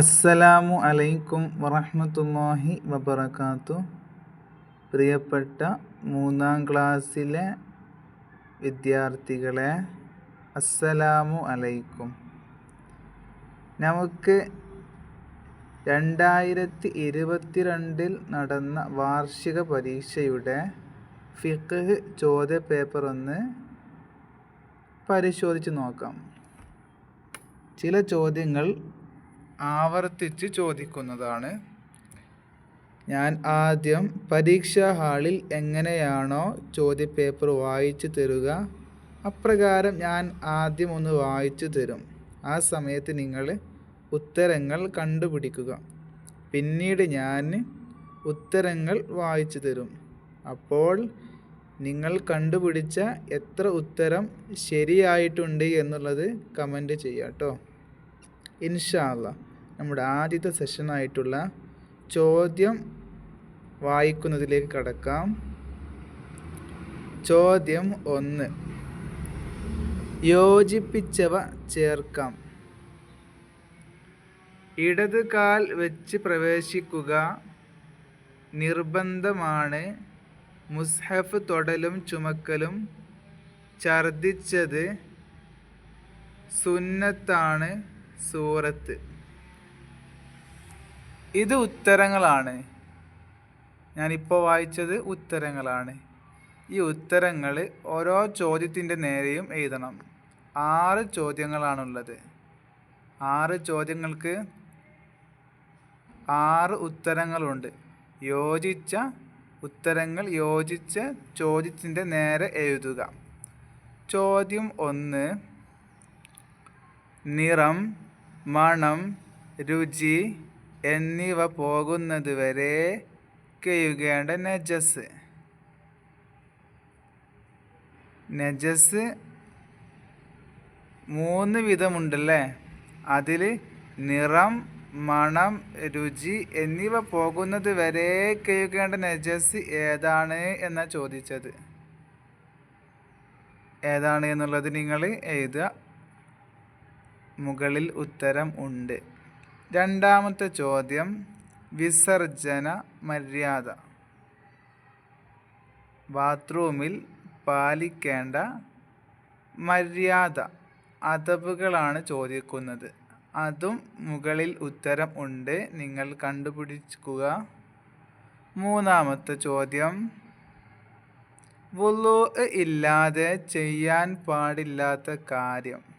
അസ്സലാമു അലൈക്കും വറഹ്മത്തുള്ളാഹി വബറകാത്തു. പ്രിയപ്പെട്ട മൂന്നാം ക്ലാസ്സിലെ വിദ്യാർത്ഥികളെ അസ്സലാമു അലൈക്കും. നമുക്ക് രണ്ടായിരത്തി ഇരുപത്തിരണ്ടിൽ നടന്ന വാർഷിക പരീക്ഷയുടെ ഫിഖ് ചോദ്യപേപ്പർ ഒന്ന് പരിശോധിച്ച് നോക്കാം. ചില ചോദ്യങ്ങൾ ആവർത്തിച്ച് ചോദിക്കുന്നതാണ്. ഞാൻ ആദ്യം പരീക്ഷാ ഹാളിൽ എങ്ങനെയാണോ ചോദ്യപേപ്പർ വായിച്ചു തരുക അപ്രകാരം ഞാൻ ആദ്യം ഒന്ന് വായിച്ചു തരും. ആ സമയത്ത് നിങ്ങൾ ഉത്തരങ്ങൾ കണ്ടുപിടിക്കുക. പിന്നീട് ഞാൻ ഉത്തരങ്ങൾ വായിച്ചു തരും. അപ്പോൾ നിങ്ങൾ കണ്ടുപിടിച്ച എത്ര ഉത്തരം ശരിയായിട്ടുണ്ട് എന്നുള്ളത് കമന്റ് ചെയ്യാം കേട്ടോ. ഇൻഷാല്ല നമ്മുടെ ആദ്യത്തെ സെഷനായിട്ടുള്ള ചോദ്യം വായിക്കുന്നതിലേക്ക് കടക്കാം. ചോദ്യം ഒന്ന്. യോജിപ്പിച്ചവ ചേർക്കാം. ഇടത് കാൽ വെച്ച് പ്രവേശിക്കുക നിർബന്ധമാണ്. മുസ്ഹഫ് തൊടലും ചുമക്കലും ഛർദിച്ചത് സുന്നത്താണ് സൂറത്ത്. ഇത് ഉത്തരങ്ങളാണ്. ഞാനിപ്പോൾ വായിച്ചത് ഉത്തരങ്ങളാണ്. ഈ ഉത്തരങ്ങൾ ഓരോ ചോദ്യത്തിന്റെ നേരെയും എഴുതണം. ആറ് ചോദ്യങ്ങളാണുള്ളത്. ആറ് ചോദ്യങ്ങൾക്ക് ആറ് ഉത്തരങ്ങളുണ്ട്. യോജിച്ച ഉത്തരങ്ങൾ യോജിച്ച ചോദ്യത്തിന്റെ നേരെ എഴുതുക. ചോദ്യം ഒന്ന്. നിറം മണം രുചി എന്നിവ പോകുന്നത് വരെ കഴുകേണ്ട നജസ്. നജസ് മൂന്ന് വിധമുണ്ടല്ലേ? അതിൽ നിറം മണം രുചി എന്നിവ പോകുന്നത് വരെ കഴുകേണ്ട നജസ്. ഏതാണ് എന്നാ ചോദിച്ചത്? ഏതാണ് എന്നുള്ളത് നിങ്ങൾ എഴുതുക. മുകളിൽ ഉത്തരം ഉണ്ട്. രണ്ടാമത്തെ ചോദ്യം വിസർജന മര്യാദ. ബാത്റൂമിൽ പാലിക്കേണ്ട മര്യാദ അതബുകളാണ് ചോദിക്കുന്നത്. അതും മുകളിൽ ഉത്തരം ഉണ്ട് നിങ്ങൾ കണ്ടുപിടിക്കുക. മൂന്നാമത്തെ ചോദ്യം വുളു ഇല്ലാതെ ചെയ്യാൻ പാടില്ലാത്ത കാര്യം.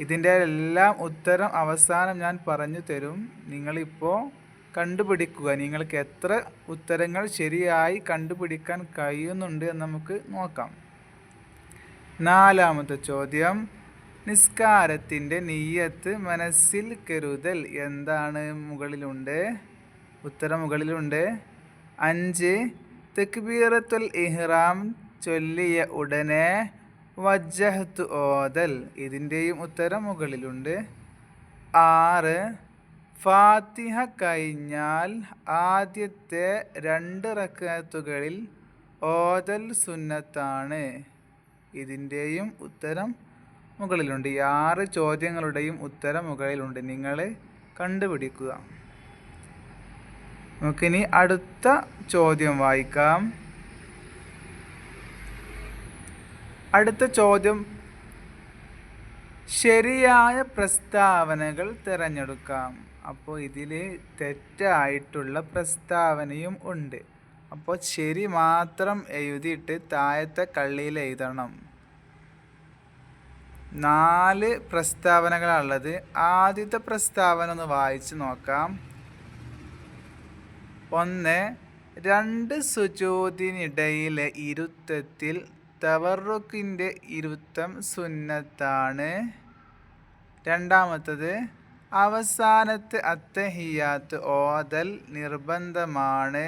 ഇതിന്റെ എല്ലാം ഉത്തരം അവസാനം ഞാൻ പറഞ്ഞു തരും. നിങ്ങളിപ്പോൾ കണ്ടുപിടിക്കുക. നിങ്ങൾക്ക് എത്ര ഉത്തരങ്ങൾ ശരിയായി കണ്ടുപിടിക്കാൻ കഴിയുന്നുണ്ട് എന്ന് നമുക്ക് നോക്കാം. നാലാമത്തെ ചോദ്യം. നിസ്കാരത്തിന്റെ നീയത്ത് മനസ്സിൽ കരുതൽ എന്താണ്? മുകളിലുണ്ട്. ഉത്തരം മുകളിലുണ്ട്. അഞ്ച്. തെക്ബീറത്തുൽ ഇഹ്റാം ചൊല്ലിയ ഉടനെ വജ്ജഹത്ത് ഓതൽ. ഇതിന്റെയും ഉത്തരം മുകളിലുണ്ട്. ആറ് ഫാത്തിഹ കഴിഞ്ഞാൽ ആദ്യത്തെ രണ്ട് റക്കാത്തുകളിൽ ഓതൽ സുന്നത്താണ്. ഇതിന്റെയും ഉത്തരം മുകളിലുണ്ട്. ഈ ആറ് ചോദ്യങ്ങളുടെയും ഉത്തരം മുകളിലുണ്ട്. നിങ്ങൾ കണ്ടുപിടിക്കുക. നമുക്കിനി അടുത്ത ചോദ്യം വായിക്കാം. അടുത്ത ചോദ്യം. ശരിയായ പ്രസ്താവനകൾ തിരഞ്ഞെടുക്കാം. അപ്പോൾ ഇതിൽ തെറ്റായിട്ടുള്ള പ്രസ്താവനയും ഉണ്ട്. അപ്പോൾ ശരി മാത്രം എഴുതിയിട്ട് താഴത്തെ കള്ളിയിൽ എഴുതണം. നാല് പ്രസ്താവനകളുള്ളത് ആദ്യത്തെ പ്രസ്താവന ഒന്ന് വായിച്ച് നോക്കാം. ഒന്ന് രണ്ട് സുജോതിനിടയിലെ ഇരുത്തത്തിൽ തവറുക്കിന്റെ ഇരുത്തം സുന്നത്താണ്. രണ്ടാമത്തത് അവസാനത്ത് അത്തഹിയാത്ത് ഓതൽ നിർബന്ധമാണ്.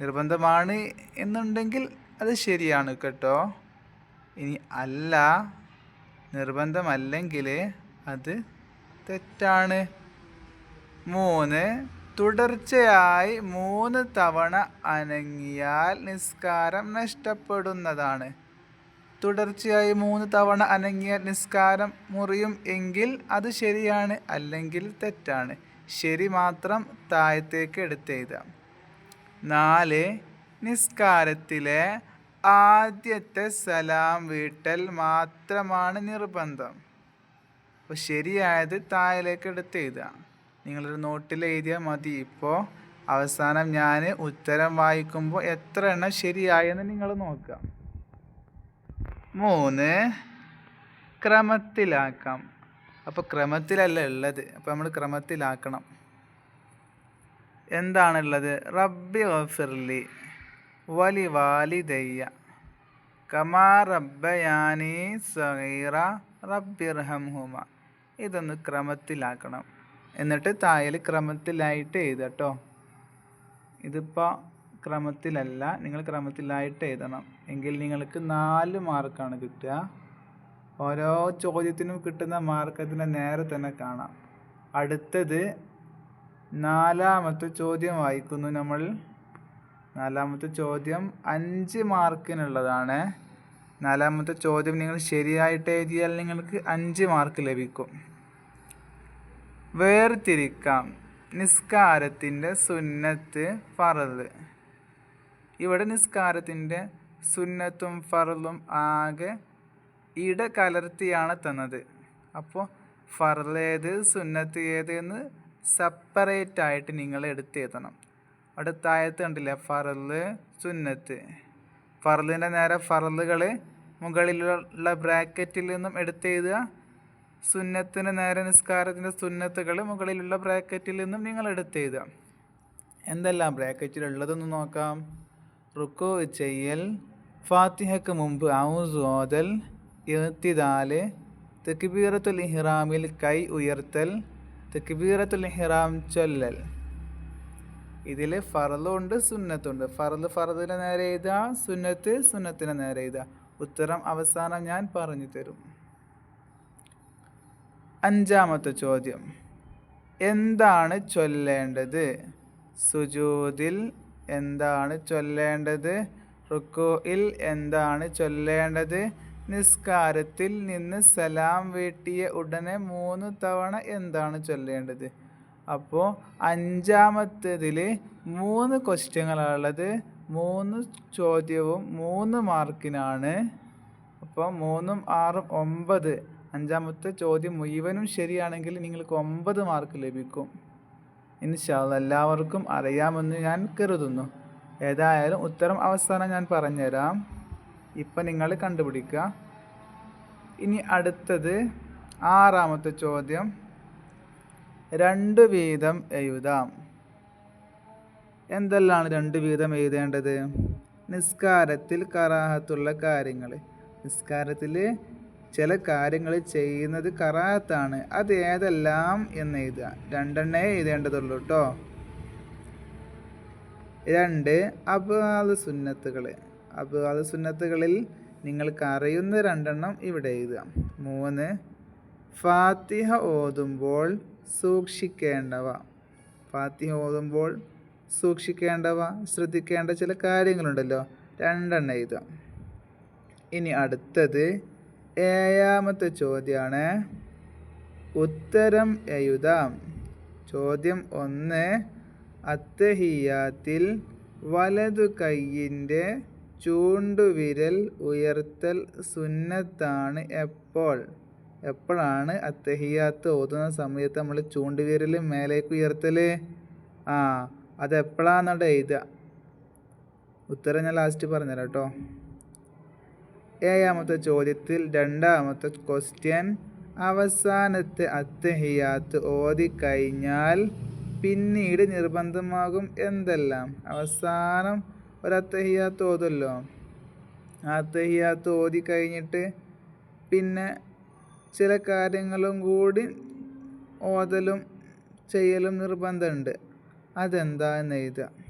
നിർബന്ധമാണ് എന്നുണ്ടെങ്കിൽ അത് ശരിയാണ് കേട്ടോ. ഇനി അല്ല നിർബന്ധമല്ലെങ്കിൽ അത് തെറ്റാണ്. മൂന്ന് തുടർച്ചയായി മൂന്ന് തവണ അനങ്ങിയാൽ നിസ്കാരം നഷ്ടപ്പെടുന്നതാണ്. തുടർച്ചയായി മൂന്ന് തവണ അനങ്ങിയ നിസ്കാരം മുറിയും എങ്കിൽ അത് ശരിയാണ് അല്ലെങ്കിൽ തെറ്റാണ്. ശരി മാത്രം താഴത്തേക്ക് എടുത്തെഴുതാം നാല് നിസ്കാരത്തിലെ ആദ്യത്തെ സലാം വീട്ടൽ മാത്രമാണ് നിർബന്ധം. അപ്പോൾ ശരിയായത് താഴേക്ക് എടുത്ത് എഴുതുക നിങ്ങളൊരു നോട്ടിൽ എഴുതിയാൽ മതി. ഇപ്പോൾ അവസാനം ഞാൻ ഉത്തരം വായിക്കുമ്പോൾ എത്ര എണ്ണം ശരിയായെന്ന് നിങ്ങൾ നോക്കുക. മൂന്ന് ക്രമത്തിലാക്കാം. അപ്പോൾ ക്രമത്തിലല്ല ഉള്ളത്. അപ്പോൾ നമ്മൾ ക്രമത്തിലാക്കണം. എന്താണുള്ളത്? റബ്ബി ഗഫിർലി വലി വാലിദയ്യ കമാ റബ്ബയാനി സഹീറ റബ്ബിർഹം ഹുമ ഇതൊന്ന് ക്രമത്തിലാക്കണം. എന്നിട്ട് തായൽ ക്രമത്തിലായിട്ട് എഴുതട്ടോ ഇതിപ്പോൾ ക്രമത്തിലല്ല നിങ്ങൾ ക്രമത്തിലായിട്ട് എഴുതണം. എങ്കിൽ നിങ്ങൾക്ക് നാല് മാർക്കാണ് കിട്ടുക. ഓരോ ചോദ്യത്തിനും കിട്ടുന്ന മാർക്ക് നേരെ തന്നെ കാണാം. അടുത്തത് നാലാമത്തെ ചോദ്യം വായിക്കുന്നു നമ്മൾ. നാലാമത്തെ ചോദ്യം അഞ്ച് മാർക്കിനുള്ളതാണ് നാലാമത്തെ ചോദ്യം നിങ്ങൾ ശരിയായിട്ട് എഴുതിയാൽ നിങ്ങൾക്ക് അഞ്ച് മാർക്ക് ലഭിക്കും. വേർതിരിക്കാം. നിസ്കാരത്തിന്റെ സുന്നത്ത് ഫറത് ഇവിടെ നിസ്കാരത്തിന്റെ സുന്നത്തും ഫറലും ആകെ ഇട കലർത്തിയാണ് തന്നത്. അപ്പോൾ ഫറലേത് സുന്നത്ത് ഏത് എന്ന് സെപ്പറേറ്റ് ആയിട്ട് നിങ്ങൾ എടുത്തെഴുതണം. അവിടെ താഴത്ത് കണ്ടില്ലേ? ഫറൽ സുന്നത്ത്. ഫറലിന്റെ നേരെ ഫറലുകൾ മുകളിലുള്ള ബ്രാക്കറ്റിൽ നിന്നും എടുത്തെഴുതുക. സുന്നത്തിന് നേരെ നിസ്കാരത്തിന്റെ സുന്നത്തുകൾ മുകളിലുള്ള ബ്രാക്കറ്റിൽ നിന്നും നിങ്ങൾ എടുത്തെഴുതാം എന്തെല്ലാം ബ്രാക്കറ്റിലുള്ളതെന്ന് നോക്കാം. റുക്കോ ചെയ്യൽ ഫാത്തിഹയ്ക്ക് മുമ്പ് ഔസ് ഓതൽ ഇർത്തിദാൽ തെക്കിബീറത്തുൽ ഇഹ്റാമിൽ കൈ ഉയർത്തൽ തെക്കിബീറത്തുൽ ഇഹ്റാം ചൊല്ലൽ. ഇതിൽ ഫറലുണ്ട് സുന്നത്തുണ്ട്. ഫറൽ ഫറദിനെ നേരെ എഴുതുക സുന്നത്ത് സുന്നത്തിനെ നേരെ എഴുതുക. ഉത്തരം അവസാനം ഞാൻ പറഞ്ഞു തരും. അഞ്ചാമത്തെ ചോദ്യം. എന്താണ് ചൊല്ലേണ്ടത്? സുജൂദിൽ എന്താണ് ചൊല്ലേണ്ടത്? റുക്കോയിൽ എന്താണ് ചൊല്ലേണ്ടത്? നിസ്കാരത്തിൽ നിന്ന് സലാം വീട്ടിയ ഉടനെ മൂന്ന് തവണ എന്താണ് ചൊല്ലേണ്ടത്? അപ്പോൾ അഞ്ചാമത്തേതിൽ മൂന്ന് ക്വസ്റ്റ്യങ്ങളാണുള്ളത്. മൂന്ന് ചോദ്യവും മൂന്ന് മാർക്കിനാണ്. അപ്പോൾ മൂന്നും ആറും ഒമ്പത് അഞ്ചാമത്തെ ചോദ്യം മുഴുവനും ശരിയാണെങ്കിൽ നിങ്ങൾക്ക് ഒമ്പത് മാർക്ക് ലഭിക്കും. ഇൻഷാല്ല എല്ലാവർക്കും അറിയാമെന്ന് ഞാൻ കരുതുന്നു. ഏതായാലും ഉത്തരം അവസാനം ഞാൻ പറഞ്ഞുതരാം. ഇപ്പം നിങ്ങൾ കണ്ടുപിടിക്കുക. ഇനി അടുത്തത് ആറാമത്തെ ചോദ്യം. രണ്ട് വീതം എഴുതാം. എന്തെല്ലാം രണ്ട് വീതം എഴുതേണ്ടത്? നിസ്കാരത്തിൽ കറാഹത്തുള്ള കാര്യങ്ങൾ. നിസ്കാരത്തിൽ ചില കാര്യങ്ങൾ ചെയ്യുന്നത് കറാത്താണ്. അത് ഏതെല്ലാം എന്ന് എഴുതുക. രണ്ടെണ്ണേ എഴുതേണ്ടതുള്ളൂ കേട്ടോ രണ്ട് അബാദ് സുന്നത്തുകൾ അബാദ് സുന്നത്തുകളിൽ നിങ്ങൾക്ക് അറിയുന്ന രണ്ടെണ്ണം ഇവിടെ എഴുതുക. മൂന്ന് ഫാത്തിഹ ഓതുമ്പോൾ സൂക്ഷിക്കേണ്ടവ. ഫാത്തിഹ ഓതുമ്പോൾ സൂക്ഷിക്കേണ്ടവ ശ്രദ്ധിക്കേണ്ട ചില കാര്യങ്ങളുണ്ടല്ലോ. രണ്ടെണ്ണം എഴുതുക. ഇനി അടുത്തത് ഏഴാമത്തെ ചോദ്യമാണ് ഉത്തരം എഴുതാം. ചോദ്യം ഒന്ന്. അത്തഹിയാത്തിൽ വലതു കൈയിന്റെ ചൂണ്ടുവിരൽ ഉയർത്തൽ സുന്നത്താണ് എപ്പോൾ? എപ്പോഴാണ് അത്തഹിയാത്ത് ഓതുന്ന സമയത്ത് നമ്മൾ ചൂണ്ടുവിരൽ മേലേക്ക് ഉയർത്തൽ ആ അതെപ്പോഴാണെന്നവിടെ എഴുതുക. ഉത്തരം ഞാൻ ലാസ്റ്റ് പറഞ്ഞുതരാം കേട്ടോ. ഏഴാമത്തെ ചോദ്യത്തിൽ രണ്ടാമത്തെ ക്വസ്റ്റ്യൻ അവസാനത്തെ അത്തഹിയാത്ത് ഓതിക്കഴിഞ്ഞാൽ പിന്നീട് നിർബന്ധമാകും എന്തെല്ലാം? അവസാനം ഒരു അത്തഹിയാത്ത് ഓതല്ലോ അത്തഹിയാത്ത് ഓതി കഴിഞ്ഞിട്ട് പിന്നെ ചില കാര്യങ്ങളും കൂടി ഓതലും ചെയ്യലും നിർബന്ധമുണ്ട്. അതെന്താണെന്ന് എഴുതുക.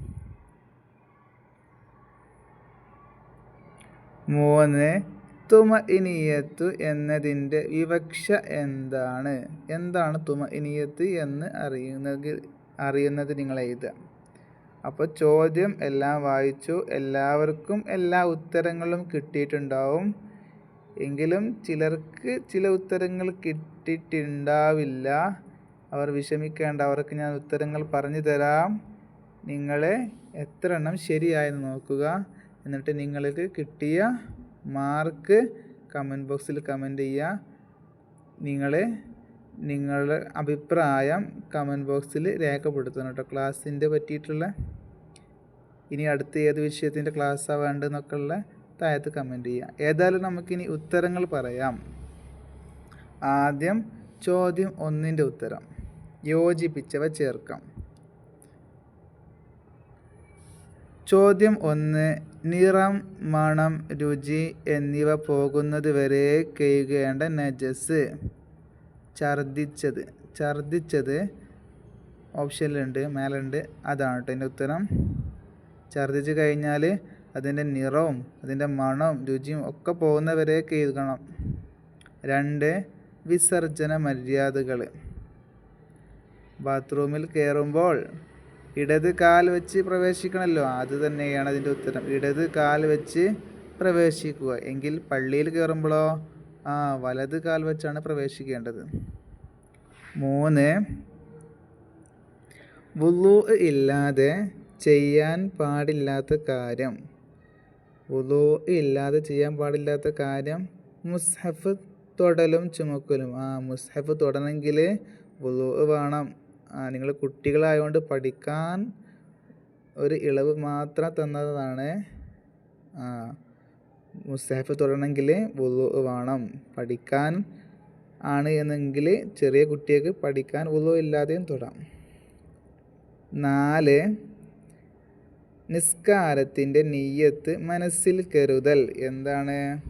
മൂന്ന് തുമ ഇനിയത്തു എന്നതിന്റെ വിവക്ഷ എന്താണ്? എന്താണ് തുമ ഇനിയത്ത് എന്ന് അറിയുന്നത് അറിയുന്നത് നിങ്ങൾ എഴുതുക. അപ്പോൾ ചോദ്യം എല്ലാം വായിച്ചു. എല്ലാവർക്കും എല്ലാ ഉത്തരങ്ങളും കിട്ടിയിട്ടുണ്ടാവും. എങ്കിലും ചിലർക്ക് ചില ഉത്തരങ്ങൾ കിട്ടിയിട്ടുണ്ടാവില്ല. അവർ വിഷമിക്കേണ്ട അവർക്ക് ഞാൻ ഉത്തരങ്ങൾ പറഞ്ഞു തരാം. നിങ്ങളെ എത്ര എണ്ണം ശരിയായെന്ന് നോക്കുക. എന്നിട്ട് നിങ്ങൾക്ക് കിട്ടിയ മാർക്ക് കമന്റ് ബോക്സിൽ കമന്റ് ചെയ്യുക. നിങ്ങൾ നിങ്ങളുടെ അഭിപ്രായം കമന്റ് ബോക്സിൽ രേഖപ്പെടുത്തണം കേട്ടോ. ക്ലാസ്സിന്റെ പറ്റിയിട്ടുള്ള ഇനി അടുത്ത ഏത് വിഷയത്തിന്റെ ക്ലാസ്സാണ് വേണ്ടതെന്നൊക്കെ ഉള്ള താഴത്ത് കമന്റ് ചെയ്യുക. ഏതായാലും നമുക്കിനി ഉത്തരങ്ങൾ പറയാം. ആദ്യം ചോദ്യം ഒന്നിന്റെ ഉത്തരം. യോജിപ്പിച്ചവ ചേർക്കാം. ചോദ്യം ഒന്ന് നിറം മണം രുചി എന്നിവ പോകുന്നത് വരെ കഴുകേണ്ട നജസ്. ഛർദിച്ചത് ഛർദിച്ചത് ഓപ്ഷനിലുണ്ട് മേലുണ്ട്. അതാണ് കേട്ടോ അതിന്റെ ഉത്തരം. ഛർദിച്ച് കഴിഞ്ഞാൽ അതിന്റെ നിറവും അതിന്റെ മണവും രുചിയും ഒക്കെ പോകുന്നവരെ കഴുകണം രണ്ട് വിസർജന മര്യാദകൾ ബാത്റൂമിൽ കയറുമ്പോൾ ഇടത് കാൽ വെച്ച് പ്രവേശിക്കണമല്ലോ അത് തന്നെയാണ് അതിന്റെ ഉത്തരം. ഇടത് കാൽ വെച്ച് പ്രവേശിക്കുക. എങ്കിൽ പള്ളിയിൽ കയറുമ്പോഴോ ആ വലത് കാൽ വെച്ചാണ് പ്രവേശിക്കേണ്ടത്. മൂന്ന് വുളു ഇല്ലാതെ ചെയ്യാൻ പാടില്ലാത്ത കാര്യം. വുളു ഇല്ലാതെ ചെയ്യാൻ പാടില്ലാത്ത കാര്യം മുസ്ഹഫ് തൊടലും ചുമക്കലും. ആ മുസ്ഹഫ് തൊടണമെങ്കിൽ വുളു വേണം. നിങ്ങൾ കുട്ടികളായതുകൊണ്ട് പഠിക്കാൻ ഒരു ഇളവ് മാത്രം തന്നതാണ്. മുസ്താഫ് തുടരണമെങ്കിൽ വുളു വേണം. പഠിക്കാൻ ആണ് എന്നെങ്കിൽ ചെറിയ കുട്ടികൾക്ക് പഠിക്കാൻ വുളു ഇല്ലാതെയും തൊടാം. നാല് നിസ്കാരത്തിന്റെ നെയ്യത്ത് മനസ്സിൽ കരുതൽ. എന്താണ്?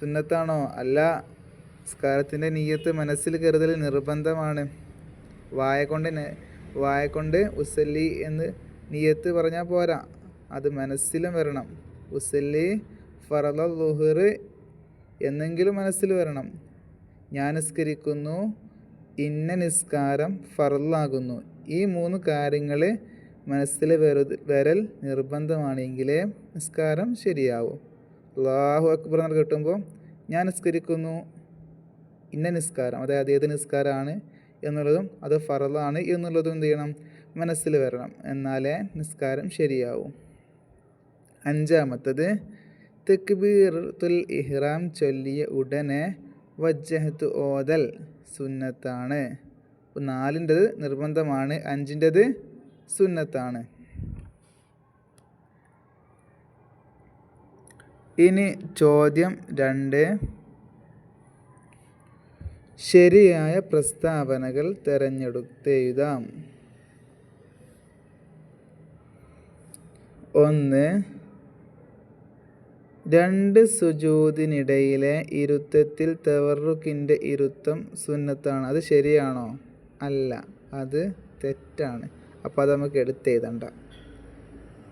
സുന്നത്താണോ? അല്ല നിസ്കാരത്തിന്റെ നെയ്യത്ത് മനസ്സിൽ കരുതൽ നിർബന്ധമാണ്. വായ കൊണ്ട് വായ കൊണ്ട് ഉസല്ലി എന്ന് നിയത്ത് പറഞ്ഞാൽ പോരാ. അത് മനസ്സിലും വരണം. ഉസല്ലി ഫറല ലുഹർ എന്നെങ്കിലും മനസ്സിൽ വരണം. ഞാൻ നിസ്കരിക്കുന്നു ഇന്ന നിസ്കാരം ഫറലാകുന്നു ഈ മൂന്ന് കാര്യങ്ങൾ മനസ്സിൽ വെറുതെ വരൽ നിർബന്ധമാണെങ്കിലേ നിസ്കാരം ശരിയാവും. അള്ളാഹു അക്ബർ എന്ന് കിട്ടുമ്പോൾ ഞാൻ നിസ്കരിക്കുന്നു ഇന്ന നിസ്കാരം. അതായത് ഏത് നിസ്കാരമാണ് എന്നുള്ളതും അത് ഫറലാണ് എന്നുള്ളതും എന്ത് ചെയ്യണം? മനസ്സിൽ വരണം. എന്നാലേ നിസ്കാരം ശരിയാവും. അഞ്ചാമത്തത് തെക്ബീറുൽ ഇഹ്റാം ചൊല്ലിയ ഉടനെ വജ്ജഹത്ത് ഓതൽ സുന്നത്താണ്. നാലിന്റെത് നിർബന്ധമാണ് അഞ്ചിന്റെത് സുന്നത്താണ്. ഇനി ചോദ്യം രണ്ട്. ശരിയായ പ്രസ്താവനകൾ തിരഞ്ഞെടുത്തെഴുതാം ഒന്ന് രണ്ട് സുജൂതിനിടയിലെ ഇരുത്തത്തിൽ തവറുക്കിന്റെ ഇരുത്തം സുന്നത്താണ്. അത് ശരിയാണോ? അല്ല അത് തെറ്റാണ്. അപ്പോൾ അത് നമുക്ക് എടുത്തെഴുതണ്ട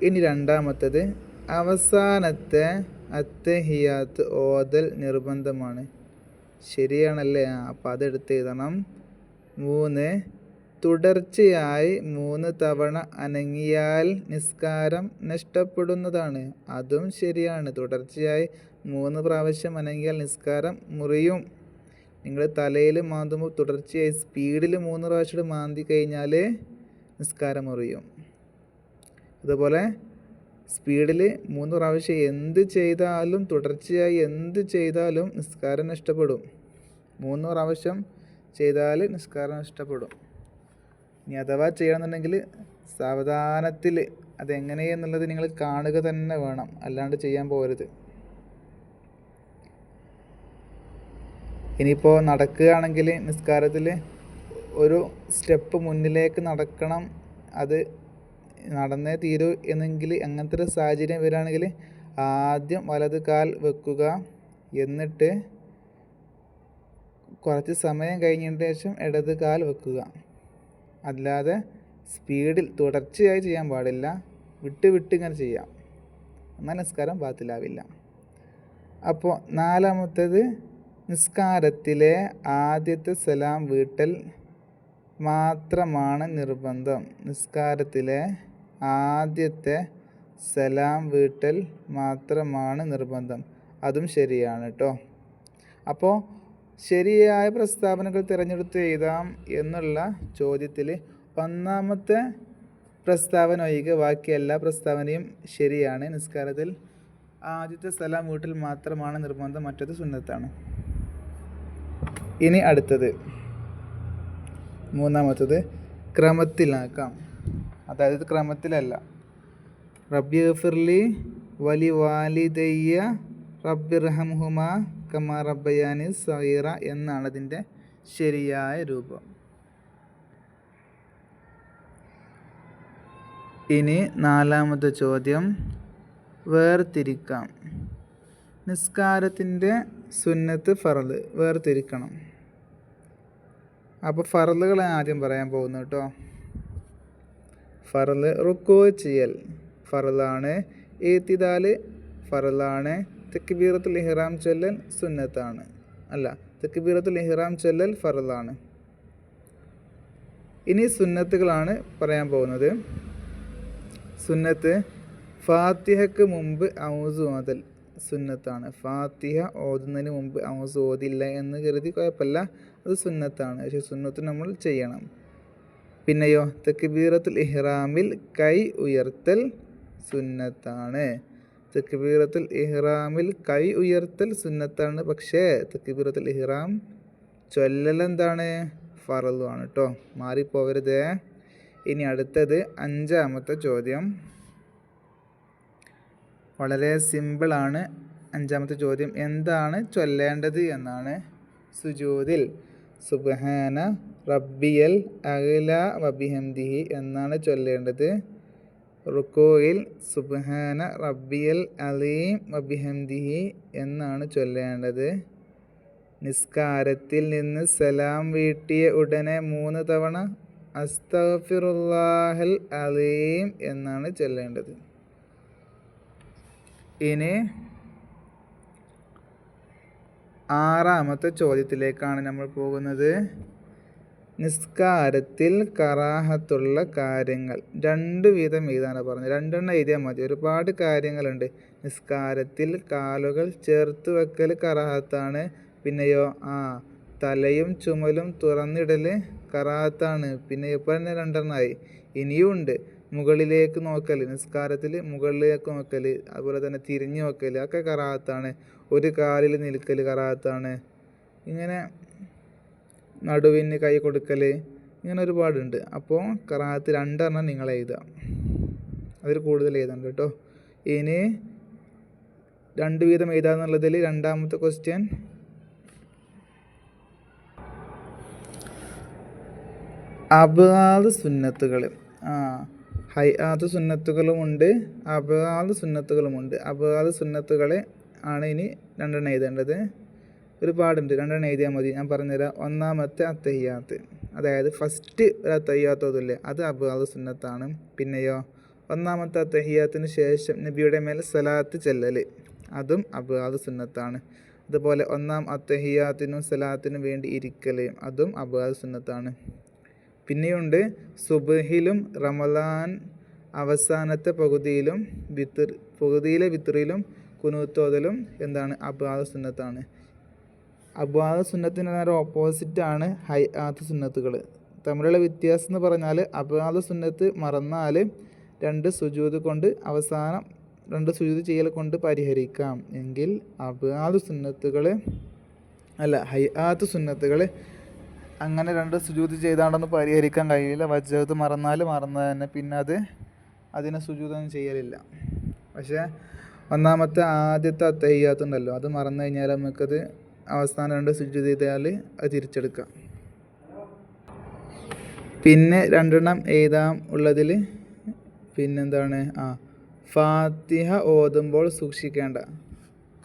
ഇനി രണ്ടാമത്തത് അവസാനത്തെ അത്തഹിയാത്ത് ഓതൽ നിർബന്ധമാണ്. ശരിയാണല്ലേ? ആ അപ്പം അതെടുത്ത് എഴുതണം. മൂന്ന് തുടർച്ചയായി മൂന്ന് തവണ അനങ്ങിയാൽ നിസ്കാരം നഷ്ടപ്പെടുന്നതാണ്. അതും ശരിയാണ്. തുടർച്ചയായി മൂന്ന് പ്രാവശ്യം അനങ്ങിയാൽ നിസ്കാരം മുറിയും. നിങ്ങൾ തലയിൽ മാന്തുമ്പോൾ തുടർച്ചയായി സ്പീഡിൽ മൂന്ന് പ്രാവശ്യം മാന്തി കഴിഞ്ഞാൽ നിസ്കാരം മുറിയും. അതുപോലെ സ്പീഡിൽ മൂന്ന് പ്രാവശ്യം എന്ത് ചെയ്താലും തുടർച്ചയായി എന്ത് ചെയ്താലും നിസ്കാരം നഷ്ടപ്പെടും. മൂന്ന് പ്രാവശ്യം ചെയ്താൽ നിസ്കാരം നഷ്ടപ്പെടും. ഇനി അഥവാ ചെയ്യണമെന്നുണ്ടെങ്കിൽ സാവധാനത്തിൽ അതെങ്ങനെയെന്നുള്ളത് നിങ്ങൾ കാണുക തന്നെ വേണം. അല്ലാണ്ട് ചെയ്യാൻ പോകരുത്. ഇനിയിപ്പോൾ നടക്കുകയാണെങ്കിൽ നിസ്കാരത്തിൽ ഒരു സ്റ്റെപ്പ് മുന്നിലേക്ക് നടക്കണം. അത് നടന്നേ തീരൂ എന്നെങ്കിൽ അങ്ങനത്തെ ഒരു സാഹചര്യം വരികയാണെങ്കിൽ ആദ്യം വലത് കാൽ വെക്കുക. എന്നിട്ട് കുറച്ച് സമയം കഴിഞ്ഞതിന് ശേഷം ഇടത് കാൽ വെക്കുക. അല്ലാതെ സ്പീഡിൽ തുടർച്ചയായി ചെയ്യാൻ പാടില്ല. വിട്ട് വിട്ട് ഇങ്ങനെ ചെയ്യാം. എന്നാൽ നിസ്കാരം ബാത്തിലാവില്ല. അപ്പോൾ നാലാമത്തേത് നിസ്കാരത്തിലെ ആദ്യത്തെ സലാം വീട്ടൽ മാത്രമാണ് നിർബന്ധം. നിസ്കാരത്തിലെ ആദ്യത്തെ സലാം വീട്ടൽ മാത്രമാണ് നിർബന്ധം. അതും ശരിയാണ് കേട്ടോ അപ്പോൾ ശരിയായ പ്രസ്താവനകൾ തിരഞ്ഞെടുത്ത് എഴുതാം എന്നുള്ള ചോദ്യത്തിൽ ഒന്നാമത്തെ പ്രസ്താവന ഒഴികെ ബാക്കി എല്ലാ പ്രസ്താവനയും ശരിയാണ്. നിസ്കാരത്തിൽ ആദ്യത്തെ സ്ഥലം വീട്ടിൽ മാത്രമാണ് നിർബന്ധം മറ്റത് സുന്നത്താണ്. ഇനി അടുത്തത്. മൂന്നാമത്തത് ക്രമത്തിലാക്കാം. അതായത് ക്രമത്തിലല്ല. റബ്ബി ഗഫിർലി വലി വാലിദയ്യ റബ്ബിർഹംഹുമ കമാ റബ്ബയാനി സഹീറ എന്നാണ് അതിന്റെ ശരിയായ രൂപം. ഇനി നാലാമത്തെ ചോദ്യം. വേർതിരിക്കാം. നിസ്കാരത്തിന്റെ സുന്നത്ത് ഫറൽ വേർതിരിക്കണം. അപ്പോൾ ഫറലുകൾ ആദ്യം പറയാൻ പോകുന്നു കേട്ടോ. ഫറൽ റുക്കോ ചെയ്യൽ. ഫറലാണ് ഏത്തിദാൽ. ഫറലാണ് തെക്കുബീറത്തുൽ ഇഹ്റാം ചൊല്ലൽ സുന്നത്താണ്. അല്ല തെക്കുബീറത്തുൽ ഇഹ്റാം ചൊല്ലൽ ഫറലാണ്. ഇനി സുന്നത്തുകളാണ് പറയാൻ പോകുന്നത്. സുന്നത്ത് ഫാത്തിഹക്ക് മുമ്പ് ഔസ് ഓതൽ സുന്നത്താണ്. ഫാത്തിഹ ഓതുന്നതിന് മുമ്പ് ഔസ് ഓതില്ല എന്ന് കരുതി കുഴപ്പമില്ല. അത് സുന്നത്താണ്. പക്ഷെ സുന്നത്ത് നമ്മൾ ചെയ്യണം. പിന്നെയോ? തെക്കുബീറത്തുൽ ഇഹ്റാമിൽ കൈ ഉയർത്തൽ സുന്നത്താണ്. തെക്കുബീറത്തുൽ ഇഹ്റാമിൽ കൈ ഉയർത്തൽ സുന്നത്താണ്. പക്ഷേ തെക്കുബീറത്തുൽ ഇഹ്റാം ചൊല്ലൽ എന്താണ് ഫറലുമാണ് കേട്ടോ മാറിപ്പോവരുത്. ഇനി അടുത്തത് അഞ്ചാമത്തെ ചോദ്യം. വളരെ സിമ്പിളാണ്. അഞ്ചാമത്തെ ചോദ്യം എന്താണ് ചൊല്ലേണ്ടത്? എന്നാണ് സുജൂദിൽ സുബ്ഹാന റബ്ബിയൽ അഖില വബിഹംദിഹി എന്നാണ് ചൊല്ലേണ്ടത്. റുക്കോയിൽ സുബ്ഹാന റബ്ബിയൽ അലീം വബിഹംദിഹി എന്നാണ് ചൊല്ലേണ്ടത്. നിസ്കാരത്തിൽ നിന്ന് സലാം വീട്ടിയ ഉടനെ മൂന്ന് തവണ അസ്തഫിറുല്ലാഹൽ അലീം എന്നാണ് ചൊല്ലേണ്ടത്. ഇനി ആറാമത്തെ ചോദ്യത്തിലേക്കാണ് നമ്മൾ പോകുന്നത്. നിസ്കാരത്തിൽ കറാഹത്തുള്ള കാര്യങ്ങൾ. രണ്ട് വീതം എഴുതാനാണ് പറഞ്ഞത്. രണ്ടെണ്ണം എഴുതിയാൽ മതി. ഒരുപാട് കാര്യങ്ങളുണ്ട്. നിസ്കാരത്തിൽ കാലുകൾ ചേർത്ത് വെക്കൽ കറാഹത്താണ്. പിന്നെയോ ആ തലയും ചുമലും തുറന്നിടൽ കറാഹത്താണ്. പിന്നെ ഇപ്പോൾ തന്നെ രണ്ടെണ്ണമായി ഇനിയും ഉണ്ട്. മുകളിലേക്ക് നോക്കൽ. നിസ്കാരത്തിൽ മുകളിലേക്ക് നോക്കൽ. അതുപോലെ തന്നെ തിരിഞ്ഞു നോക്കൽ. ഒക്കെ കറാഹത്താണ്. ഒരു കാലിൽ നിൽക്കൽ കറാഹത്താണ്. ഇങ്ങനെ നടുവിന് കൈ കൊടുക്കൽ ഇങ്ങനെ ഒരുപാടുണ്ട്. അപ്പോൾ കറാത്ത് രണ്ടെണ്ണം നിങ്ങൾ എഴുതുക. അതിൽ കൂടുതൽ എഴുതണ്ട കേട്ടോ. ഇനി രണ്ട് വീതം എഴുതാന്നുള്ളതിൽ രണ്ടാമത്തെ ക്വസ്റ്റ്യൻ അബാദ് സുന്നത്തുകൾ ആ ഹൈആത്ത് സുന്നത്തുകളുമുണ്ട് അബാദ് സുന്നത്തുകളുമുണ്ട് അബാദ് സുന്നത്തുകളെ ആണ് ഇനി രണ്ടെണ്ണം എഴുതേണ്ടത്. ഒരുപാടുണ്ട് രണ്ടെണ്ണം എഴുതിയാൽ മതി. ഞാൻ പറഞ്ഞുതരാം. ഒന്നാമത്തെ അത്തഹിയാത്ത്. അതായത് ഫസ്റ്റ് ഒരു അത്തയ്യാത്ത് ഓതില്ലേ അത് അബ്ബാദ് സുന്നത്താണ്. പിന്നെയോ? ഒന്നാമത്തെ അത്തഹിയാത്തിന് ശേഷം നബിയുടെ മേൽ സലാത്ത് ചെല്ലൽ അതും അബ്ബാദ് സുന്നത്താണ്. അതുപോലെ ഒന്നാം അത്തഹിയാത്തിനും സലാത്തിനും വേണ്ടി ഇരിക്കൽ അതും അബ്ബാദ് സുന്നത്താണ്. പിന്നെയുണ്ട് സുബഹിലും റമദാൻ അവസാനത്തെ പകുതിയിലും വിത്തർ പകുതിയിലെ വിത്തറിലും കുനൂത്തോതലും എന്താണ്? അബ്ബാദ് സുന്നത്താണ്. അബാദ സുന്നത്തിന് നേരെ ഓപ്പോസിറ്റാണ് ഹൈ ആത്ത് സുന്നത്തുകൾ തമ്മിലുള്ള വ്യത്യാസം എന്ന് പറഞ്ഞാൽ അബാദ സുന്നത്ത് മറന്നാൽ രണ്ട് സുജൂത് കൊണ്ട് അവസാനം രണ്ട് സുജൂത് ചെയ്യൽ കൊണ്ട് പരിഹരിക്കാം. എങ്കിൽ അബാദ് സുന്നത്തുകൾ അല്ല ഹൈ ആത്ത് സുന്നത്തുകൾ അങ്ങനെ രണ്ട് സുജൂത് ചെയ്താണ്ടൊന്നും പരിഹരിക്കാൻ കഴിയില്ല. വജ്ജത്ത് മറന്നാൽ മറന്നത് തന്നെ. പിന്നെ അത് അതിനെ സുജൂതൊന്നും ചെയ്യലില്ല. പക്ഷേ ഒന്നാമത്തെ ആദ്യത്തെ അത്തയ്യാത്തുണ്ടല്ലോ അത് മറന്നു കഴിഞ്ഞാൽ നമുക്കത് അവസാനം രണ്ട് സ്വിച്ച് ചെയ്താൽ അത് തിരിച്ചെടുക്കാം. പിന്നെ രണ്ടെണ്ണം എഴുതാം ഉള്ളതിൽ പിന്നെന്താണ്? ആ ഫാത്തിഹ ഓതുമ്പോൾ സൂക്ഷിക്കേണ്ട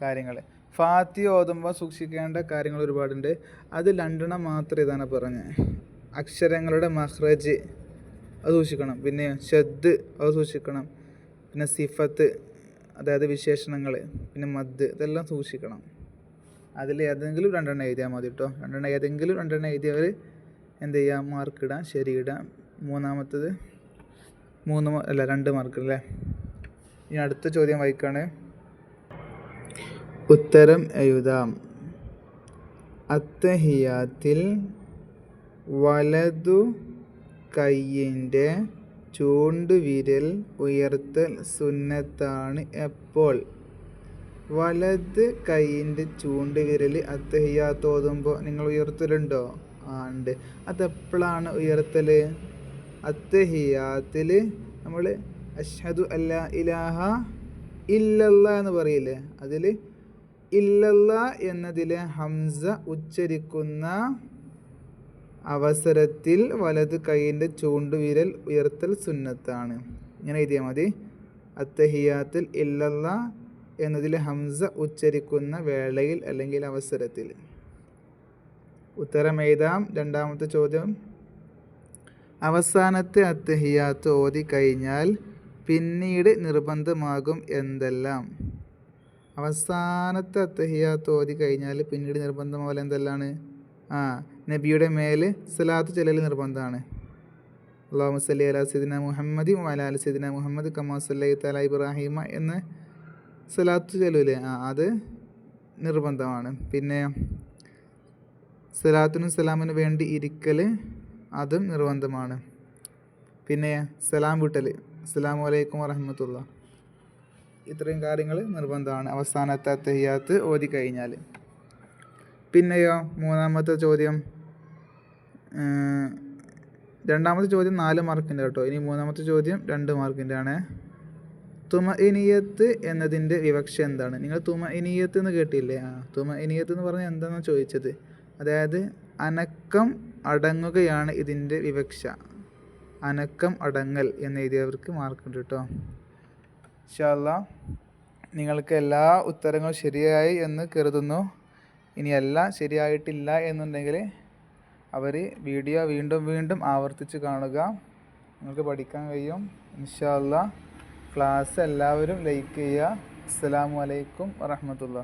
കാര്യങ്ങൾ ഫാത്തിഹ ഓതുമ്പോൾ സൂക്ഷിക്കേണ്ട കാര്യങ്ങൾ ഒരുപാടുണ്ട്. അത് രണ്ടെണ്ണം മാത്രം ഇതാണ് പറഞ്ഞത് അക്ഷരങ്ങളുടെ മഹ്റജ് അത് സൂക്ഷിക്കണം. പിന്നെ ഷദ് അത് സൂക്ഷിക്കണം. പിന്നെ സിഫത്ത് അതായത് വിശേഷണങ്ങൾ പിന്നെ മദ് ഇതെല്ലാം സൂക്ഷിക്കണം. അതിൽ ഏതെങ്കിലും രണ്ടെണ്ണം എഴുതിയാൽ മതി കേട്ടോ രണ്ടെണ്ണം ഏതെങ്കിലും രണ്ടെണ്ണം എഴുതിയവർ എന്ത് ചെയ്യുക? മാർക്ക് ഇടാം ശരി ഇടാം മൂന്നാമത്തത് മൂന്ന് അല്ല രണ്ട് മാർക്ക് അല്ലേ? ഇനി അടുത്ത ചോദ്യം വായിക്കുകയാണ്. ഉത്തരം എഴുതാം. അത്തഹിയാത്തിൽ വലതു കൈയിന്റെ ചൂണ്ടുവിരൽ ഉയർത്തൽ സുന്നത്താണ് എപ്പോൾ? വലത് കൈയിന്റെ ചൂണ്ടുവിരൽ അത്തഹിയാത്ത് ഓതുമ്പോൾ നിങ്ങൾ ഉയർത്തലുണ്ടോ? ആ ഉണ്ട്. അതെപ്പോഴാണ് ഉയർത്തൽ അത്തഹിയാത്തിൽ നമ്മൾ അഷ്ഹദു അല്ല ഇലാഹ ഇല്ലല്ല എന്ന് പറയില്ലേ? അതിൽ ഇല്ലല്ല എന്നതിലെ ഹംസ ഉച്ചരിക്കുന്ന അവസരത്തിൽ വലത് കൈയിന്റെ ചൂണ്ടുവിരൽ ഉയർത്തൽ സുന്നത്താണ്. ഇങ്ങനെ എഴുതിയാൽ മതി. അത്തഹിയാത്തിൽ ഇല്ലല്ല എന്നതിലെ ഹംസ ഉച്ചരിക്കുന്ന വേളയിൽ അല്ലെങ്കിൽ അവസരത്തിൽ. ഉത്തരം എഴുതാം രണ്ടാമത്തെ ചോദ്യം. അവസാനത്തെ അത്തഹിയാത്ത് ഓതി കഴിഞ്ഞാൽ പിന്നീട് നിർബന്ധമാകും എന്തെല്ലാം? അവസാനത്തെ അത്തഹിയാത്ത് ഓതി കഴിഞ്ഞാൽ പിന്നീട് നിർബന്ധമാകൽ എന്തെല്ലാണ്? ആ നബിയുടെ മേൽ സലാത്ത് ചെല്ലൽ നിർബന്ധമാണ്. അള്ളാഹു സല്ലി അലാ സീദിന മുഹമ്മദി അല സീദിന മുഹമ്മദ് കമാ സല്ലി തല ഇബ്രാഹിമ എന്ന് സലാത്ത് ചെല്ലൂലേ? ആ അത് നിർബന്ധമാണ്. പിന്നെ സലാത്തിനും സലാമിന് വേണ്ടി ഇരിക്കൽ അതും നിർബന്ധമാണ്. പിന്നെ സലാം വിട്ടൽ അസ്സലാമു അലൈക്കും വറഹമത്തുള്ള. ഇത്രയും കാര്യങ്ങൾ നിർബന്ധമാണ്. അവസാനത്തെ അത്തഹിയാത്ത് ഓതി കഴിഞ്ഞാൽ പിന്നെയോ മൂന്നാമത്തെ ചോദ്യം. രണ്ടാമത്തെ ചോദ്യം നാല് മാർക്കിന്റെ കേട്ടോ. ഇനി മൂന്നാമത്തെ ചോദ്യം രണ്ട് മാർക്കിന്റെ ആണ് തുമ ഇനിയത്ത് എന്നതിന്റെ വിവക്ഷ എന്താണ്? നിങ്ങൾ തുമ ഇനിയത്ത് എന്ന് കേട്ടില്ലേ? ആ തുമ ഇനിയത്ത് എന്ന് പറഞ്ഞാൽ എന്താണെന്ന് ചോദിച്ചത്? അതായത് അനക്കം അടങ്ങുകയാണ് ഇതിന്റെ വിവക്ഷ. അനക്കം അടങ്ങൽ എന്ന് എഴുതിയവർക്ക് മാർക്കുണ്ട് കേട്ടോ. ഇൻഷാല്ല നിങ്ങൾക്ക് എല്ലാ ഉത്തരങ്ങളും ശരിയായി എന്ന് കരുതുന്നു. ഇനി എല്ലാം ശരിയായിട്ടില്ല എന്നുണ്ടെങ്കിൽ അവർ വീഡിയോ വീണ്ടും വീണ്ടും ആവർത്തിച്ച് കാണുക. നിങ്ങൾക്ക് പഠിക്കാൻ കഴിയും. ഇൻഷാല്ല ക്ലാസ് എല്ലാവരും ലൈക്ക് ചെയ്യുക. അസ്സലാമു അലൈക്കും വറഹമത്തുള്ള